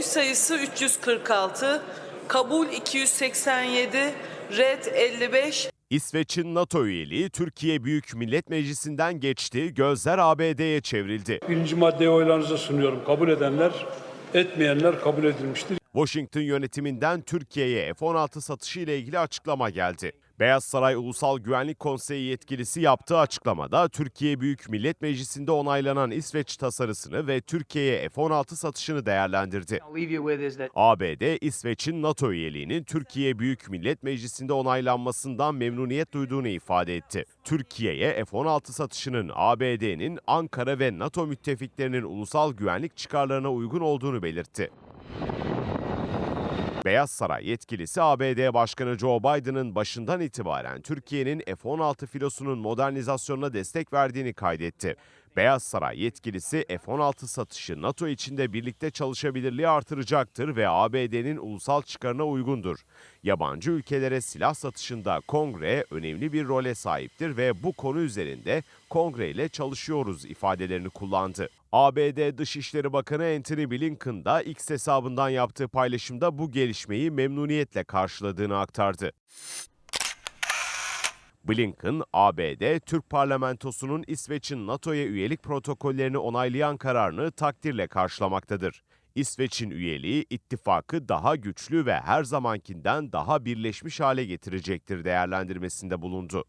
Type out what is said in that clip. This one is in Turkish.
Oy sayısı 346, kabul 287, red 55, İsveç'in NATO üyeliği Türkiye Büyük Millet Meclisi'nden geçti, gözler ABD'ye çevrildi. Birinci maddeyi oylarınıza sunuyorum. Kabul edenler, etmeyenler kabul edilmiştir. Washington yönetiminden Türkiye'ye F-16 satışı ile ilgili açıklama geldi. Beyaz Saray Ulusal Güvenlik Konseyi yetkilisi yaptığı açıklamada Türkiye Büyük Millet Meclisi'nde onaylanan İsveç tasarısını ve Türkiye'ye F-16 satışını değerlendirdi. ABD, İsveç'in NATO üyeliğinin Türkiye Büyük Millet Meclisi'nde onaylanmasından memnuniyet duyduğunu ifade etti. Türkiye'ye F-16 satışının ABD'nin Ankara ve NATO müttefiklerinin ulusal güvenlik çıkarlarına uygun olduğunu belirtti. Beyaz Saray yetkilisi ABD Başkanı Joe Biden'ın başından itibaren Türkiye'nin F-16 filosunun modernizasyonuna destek verdiğini kaydetti. Beyaz Saray yetkilisi F-16 satışı NATO içinde birlikte çalışabilirliği artıracaktır ve ABD'nin ulusal çıkarına uygundur. Yabancı ülkelere silah satışında kongre önemli bir role sahiptir ve bu konu üzerinde kongre ile çalışıyoruz ifadelerini kullandı. ABD Dışişleri Bakanı Antony Blinken da X hesabından yaptığı paylaşımda bu gelişmeyi memnuniyetle karşıladığını aktardı. Blinken, ABD, Türk parlamentosunun İsveç'in NATO'ya üyelik protokollerini onaylayan kararını takdirle karşılamaktadır. İsveç'in üyeliği ittifakı daha güçlü ve her zamankinden daha birleşmiş hale getirecektir değerlendirmesinde bulundu.